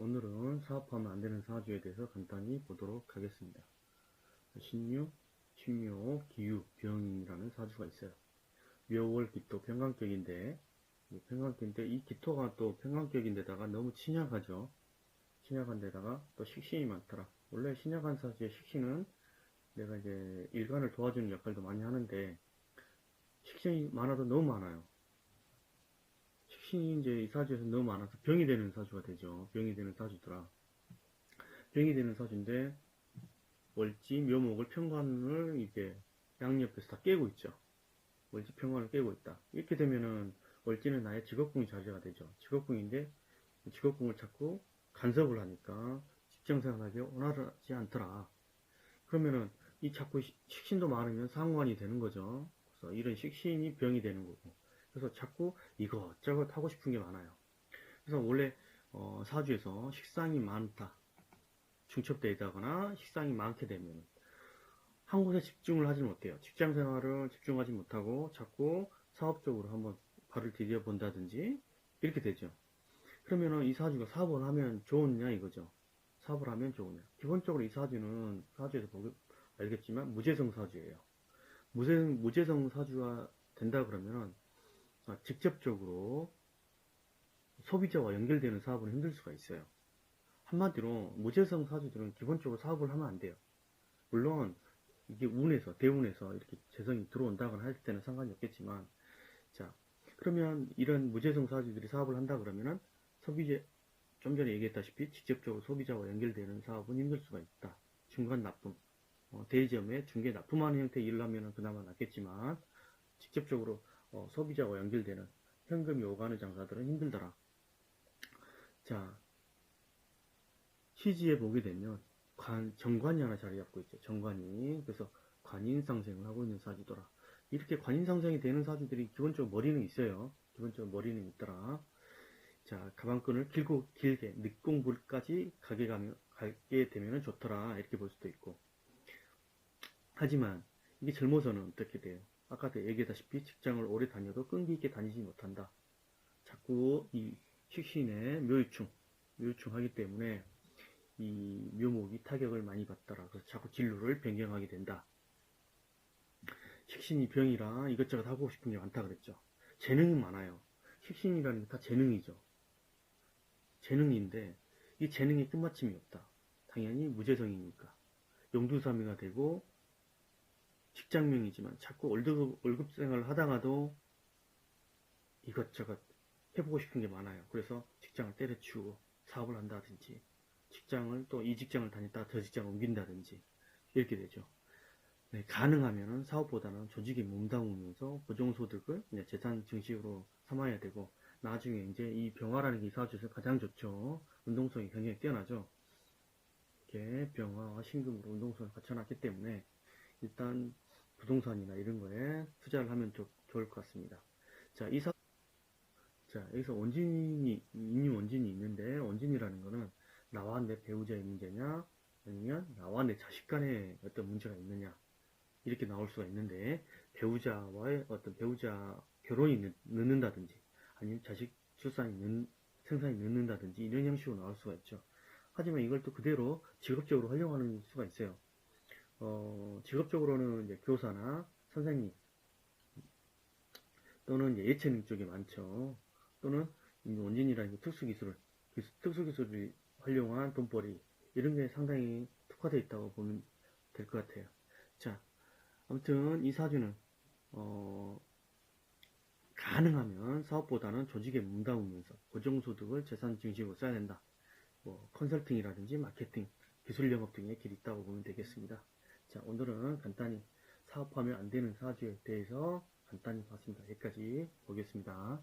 오늘은 사업하면 안 되는 사주에 대해서 간단히 보도록 하겠습니다. 신유, 신묘, 기유, 병이라는 사주가 있어요. 묘월 기토 평강격인데, 이 평강격인데, 이 기토가 또 평강격인데다가 너무 친약하죠. 친약한 데다가 또 식신이 많더라. 원래 신약한 사주의 식신은 내가 이제 일간을 도와주는 역할도 많이 하는데, 식신이 많아도 너무 많아요. 식신이 이제 이 사주에서 너무 많아서 병이 되는 사주가 되죠. 병이 되는 사주더라. 병이 되는 사주인데, 월지, 묘목을 평관을 이제 양옆에서 다 깨고 있죠. 월지 평관을 깨고 있다. 이렇게 되면은 월지는 나의 직업궁이 자제가 되죠. 직업궁인데 직업궁을 자꾸 간섭을 하니까 직장생활하기 원활하지 않더라. 그러면은 이 자꾸 시- 식신도 많으면 상관이 되는 거죠. 그래서 이런 식신이 병이 되는 거고. 그래서 자꾸 이것저것 하고 싶은 게 많아요. 그래서 원래 어, 사주에서 식상이 많다. 중첩되어 있다거나 식상이 많게 되면 한 곳에 집중을 하지 못해요. 직장 생활을 집중하지 못하고 자꾸 사업적으로 한번 발을 디뎌 본다든지 이렇게 되죠. 그러면은 이 사주가 사업을 하면 좋으냐 이거죠. 사업을 하면 좋으냐. 기본적으로 이 사주는 사주에서 보기 알겠지만 무재성 사주예요. 무재, 무재성 사주가 된다 그러면은 아, 직접적으로 소비자와 연결되는 사업은 힘들 수가 있어요. 한마디로 무재성 사주들은 기본적으로 사업을 하면 안 돼요. 물론 이게 운에서 대운에서 이렇게 재성이 들어온다거나 할 때는 상관이 없겠지만 자 그러면 이런 무재성 사주들이 사업을 한다 그러면은 소비자 좀 전에 얘기했다시피 직접적으로 소비자와 연결되는 사업은 힘들 수가 있다. 중간 납품 어, 대리점에 중개 납품하는 형태의 일을 하면은 그나마 낫겠지만 직접적으로 어, 소비자와 연결되는 현금이 오가는 장사들은 힘들더라. 자 시지에 보게 되면 관, 정관이 하나 자리 잡고 있죠. 정관이. 그래서 관인상생을 하고 있는 사주더라. 이렇게 관인상생이 되는 사주들이 기본적으로 머리는 있어요. 기본적으로 머리는 있더라. 자, 가방끈을 길고 길게 늦공불까지 가게 가면, 가게 되면 좋더라. 이렇게 볼 수도 있고. 하지만 이게 젊어서는 어떻게 돼요? 아까도 얘기했다시피 직장을 오래 다녀도 끈기 있게 다니지 못한다. 자꾸 이 식신의 묘유충, 묘유충 하기 때문에 이 묘목이 타격을 많이 받더라. 그래서 자꾸 진로를 변경하게 된다. 식신이 병이라 이것저것 하고 싶은 게 많다 그랬죠. 재능이 많아요. 식신이라는 게 다 재능이죠. 재능인데 이 재능에 끝마침이 없다. 당연히 무재성이니까. 용두사미가 되고 직장명이지만 자꾸 월급, 월급 생활을 하다가도 이것저것 해보고 싶은 게 많아요. 그래서 직장을 때려치우고 사업을 한다든지 직장을 또 이 직장을 다녔다 저 직장을 옮긴다든지 이렇게 되죠. 네, 가능하면 사업보다는 조직에 몸담으면서 보정소득을 이제 재산 증식으로 삼아야 되고 나중에 이제 이 병화라는 게이 사주에서 가장 좋죠. 운동성이 굉장히 뛰어나죠. 이렇게 병화와 신금으로 운동성을 갖춰놨기 때문에 일단 부동산이나 이런 거에 투자를 하면 좋, 좋을 것 같습니다. 자, 이 사, 자, 여기서 원진이, 인유 원진이 있는데, 원진이라는 거는 나와 내 배우자의 문제냐, 아니면 나와 내 자식 간의 어떤 문제가 있느냐, 이렇게 나올 수가 있는데, 배우자와의 어떤 배우자 결혼이 늦, 늦는다든지, 아니면 자식 출산이 늦, 생산이 늦는다든지, 이런 형식으로 나올 수가 있죠. 하지만 이걸 또 그대로 직업적으로 활용하는 수가 있어요. 어, 직업적으로는 이제 교사나 선생님, 또는 이제 예체능 쪽에 많죠. 또는 이 원진이라는 게 특수기술, 기술- 특수기술을 활용한 돈벌이, 이런 게 상당히 특화되어 있다고 보면 될 것 같아요. 자, 아무튼 이 사주는, 어, 가능하면 사업보다는 조직에 몸담으면서 고정소득을 재산 증식으로 써야 된다. 뭐, 컨설팅이라든지 마케팅, 기술 영업 등의 길이 있다고 보면 되겠습니다. 자, 오늘은 간단히 사업하면 안 되는 사주에 대해서 간단히 봤습니다. 여기까지 보겠습니다.